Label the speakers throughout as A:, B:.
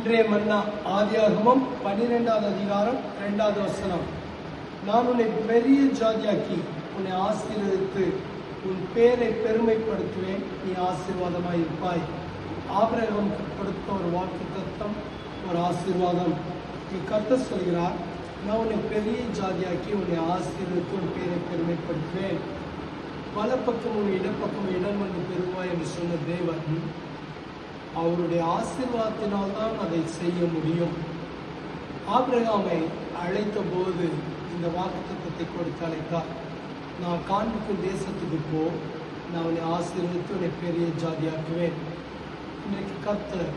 A: இன்றைய மன்னா ஆதியாகமம் பன்னிரெண்டாவது அதிகாரம் இரண்டாவது வசனம். நான் உன்னை பெரிய ஜாதியாக்கி உன்னை ஆசீர்வதித்து உன் பேரை பெருமைப்படுத்துவேன். நீ ஆசீர்வாதமாய் இருப்பாய். ஆபரகம் கொடுத்த ஒரு வாக்கு தத்தம் ஒரு ஆசீர்வாதம். நீ கத்த சொல்கிறார் நான் உன்னை பெரிய ஜாதியாக்கி உன்னை ஆசீர்வதித்து உன் பேரை பெருமைப்படுத்துவேன். பல உன் இடப்பக்கம் இடம் வந்து பெறுவாய் என்று சொன்ன தேவன் அவருடைய ஆசீர்வாதத்தினால்தான் அதை செய்ய முடியும். ஆபிரகாமை அழைத்த போது இந்த வாக்குத்தத்தத்தை கொடுத்து அழைத்தார். நான் காண்பிக்கும் தேசத்துக்கு போ. நான் உன்னை ஆசீர்வித்து உன்னை பெரிய ஜாதியாக்குவேன். இன்றைக்கு கர்த்தர்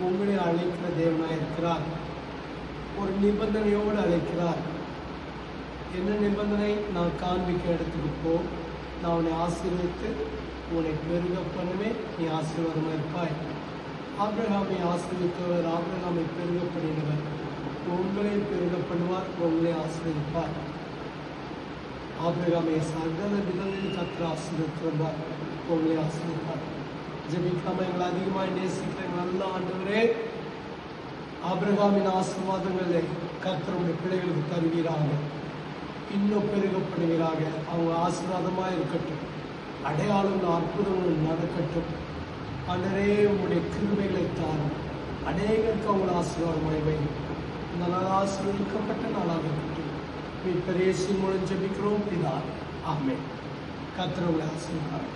A: உங்களை அழைக்கிற தேவனாய் இருக்கிறார். ஒரு நிபந்தனையோடு அழைக்கிறார். என்ன நிபந்தனை? நான் காண்பிக்க இடத்துக்கு போ. நான் உன்னை ஆசீர்வித்து உன்னை பெருக பண்ணுவேன் நீ ஆசீர்வாதமாக இருப்பாய் ஆபிரகாமை ஆசீர்வித்தவர் ஆபிரகாமை பெருக பண்ணினவர் உங்களை பெருக பண்ணுவார் உங்களை ஆசீர்வதிப்பார் ஆபிரகாமை சகல விதங்களில் கத்திர ஆசீர்வதித்திருந்தார் உங்களை ஆசீர்வதிப்பார் ஜெபிக்காம எங்களை அதிகமாக நேசிக்கிற எங்கள் நல்ல ஆண்டவரே ஆபிரகாமின் ஆசீர்வாதங்களை கர்த்தருடைய பிள்ளைகளுக்கு தருவீராக இன்னும் பெருகப்படுவீராக அவங்க ஆசீர்வாதமாக இருக்கட்டும் அடையாளங்கள் அற்புதங்கள் நடக்கட்டும் அன்றரே உங்களுடைய கிருமைகளை தாரும். அநேகருக்கு அவங்கள ஆசீர்வாதமாய் வையும் இந்த நாள் ஆசீர்வதிக்கப்பட்ட நாளாக இருக்கட்டும். மீட்பரேசி மூலம் ஜபிக்கிறோம் பிதா. ஆமே கத்திரவங்களை ஆசீர்வாதம்